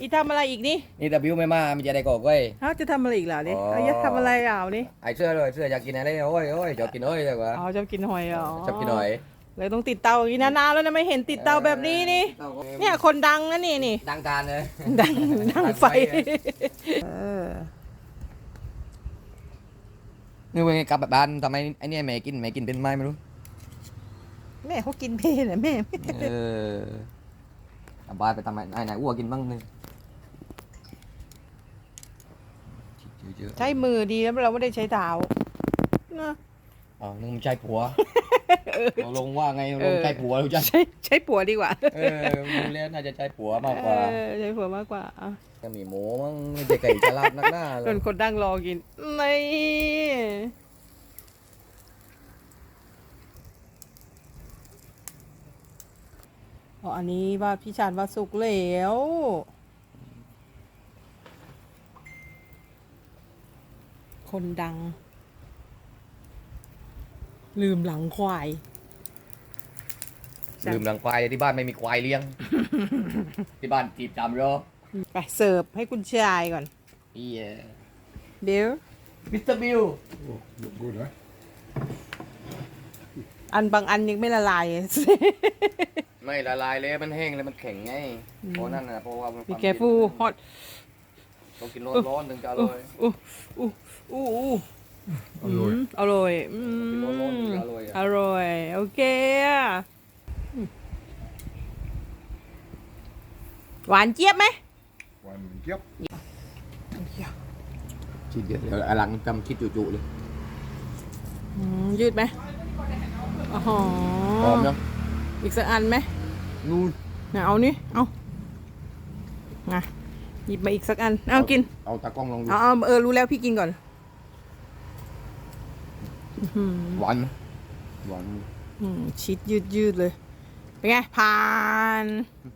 อีทำอะไรอีกนี่นี่แต่บิวไม่มามันจะได้กอกไว้ยเขาจะทำอะไรอีกล่ะนี่อ๋อ เอาจะทำอะไรอะนี่ไอ้เสื้อเลยเสื้ออยากกินอะไรโอ้ยโอ้ยอยากกินโอ้ยเลยว่ะอ๋อชอบกินหอยอ๋อชอบกินหน่อยเลยต้องติดเตาอย่างนี้นานๆแล้วนะไม่เห็นติดเตาแบบนี้นี่ เนี่ยคนดังนะนี่นี่ ดังการเลย ดังดังไฟ เออนี่เว้ยกลับบ้านทำไมไอ้เนี่ยแม่กินแม่กินเป็นไม้ไม่รู้ แม่เขากินเพลนแม่ เออกลับบ้านไปทำไมไอ้ไหนอ้วกกินบ้างนึง เยอะๆใช้มือดีแล้วเราไม่ได้ใช้เท้านะอ๋อนึกมันใช่ผัวเราลงว่าไงเราลงใช่ผัวรู้จักใช้ใช้ผัวดีกว่า เออมึงเล่นน่าจะใช่ผัวมากกว่าเออใช้ผัวมากกว่าอะก็มีหมูมั้งไม่ใช่ไก่ฉลาดนักหน้าเลจยนคนดังรอกินนี่อ๋ออันนี้ว่าพี่ชานว่าสุกแล้ว คนดัง ลืมหลังควาย ลืมหลังควายที่บ้านไม่มีควายเลี้ยง ที่บ้านจีบจำรอไปเสิร์ฟให้คุณชายก่อนอีเบลมิสเตอร์บิล Oh, look good, huh? อันบางอันยังไม่ละลาย ไม่ละลายเลยมันแห้งเลยมันแข็งไงเพราะนั่นนะเพราะว่ามันมีแกฟูฮอตต้องกินร้อนๆถึงจะอร่อย อู้อู้ อู้อู้อร่อยมอร่อยอืกินร้อนๆถึงมจะอร่อยอะอร่อย โอเคอะอืมหวานเจี๊ยบไหม One yep. คิดเยอะเดี๋ยวอลังจำคิดจุๆเลยอืมยืดไหมอ๋อพร้อมยังอีกสักอันไหมนู่นน่ะเอานี่เอามาหยิบมาอีกสักอัน เอากิน เอาตากล้องลองดู เอาเอาเออรู้แล้วพี่กินก่อนอื้อ หือหวานไหมหวานอืมชีสยืดยืดๆเลย เป็นไงผ่านอ